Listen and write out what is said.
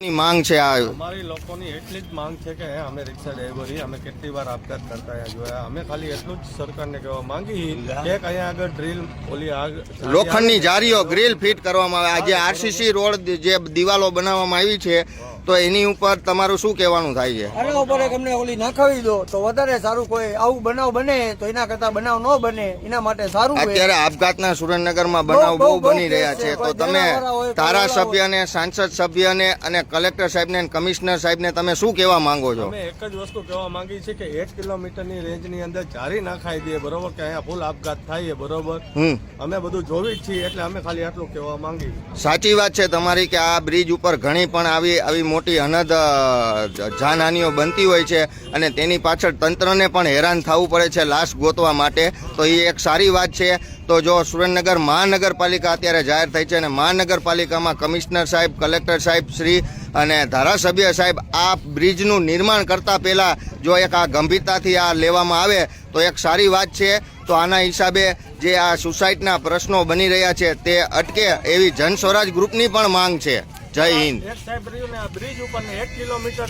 ની માંગ છે આ. અમારી લોકોની એટલી જ માંગ છે કે અમે રિક્ષા ડ્રાઈવરી અમે કેટલી વાર આપઘાત કરતા જોયા અમે ખાલી એટલું જ સરકારને કહેવા માંગી કે અહીંયા આગળ ડ્રીલ ઓલી આગ લોખંડની જારીઓ ગ્રીલ ફિટ કરવામાં આવે. આજે આરસીસી રોડ જે દિવાલો બનાવવામાં આવી છે તો એની ઉપર તમારું શું કહેવાનું થાય છે? આના ઉપર એક અમને ઓલી નાખાવી દો તો વધારે સારું કોઈ આવું બનાવ બને તો એના કરતા બનાવ ન બને એના માટે સારું અત્યારે આપઘાતના સુરેન્દ્રનગરમાં બનાવ બહુ, બની રહ્યા છે. તો તમે ધારાસભ્યને સાંસદ સભ્યને અને કલેક્ટર સાહેબને કમિશનર સાહેબને તમે શું કહેવા માંગો છો? અમે એક જ વસ્તુ કહેવા માંગી છે કે એક કિલોમીટરની રેન્જની અંદર ચારી નાખાઈ દે બરોબર? કે અહીંયા ફૂલ આપઘાત થાય બરોબર? હમ. અમે બધું જોવી જ છીએ એટલે અમે ખાલી આટલું કહેવા માંગી સાચી વાત છે તમારી કે આ બ્રિજ ઉપર ઘણી પણ આવી આવી મોટી અનદ જાનહાનિઓ બનતી હોય છે અને તેની પાછળ તંત્રને પણ હેરાન થવું પડે છે લાશ ગોતવા માટે. તો એ એક સારી વાત છે. તો જો સુરેન્દ્રનગર મહાનગરપાલિકા અત્યારે જાહેર થઈ છે અને મહાનગરપાલિકામાં કમિશનર સાહેબ, કલેક્ટર સાહેબ, શ્રી અને ધારાસભ્ય સાહેબ, આ બ્રિજનું નિર્માણ કરતાં પહેલાં જો એક આ ગંભીરતાથી આ લેવામાં આવે, તો એક સારી વાત છે. તો આના હિસાબે જે આ સુસાઇડના પ્રશ્નો બની રહ્યા છે તે અટકે એવી જન સ્વરાજ ગ્રુપની પણ માંગ છે. જય હિન્દ. એક સાહેબ રહ્યું ને આ બ્રિજ ઉપર એક કિલોમીટર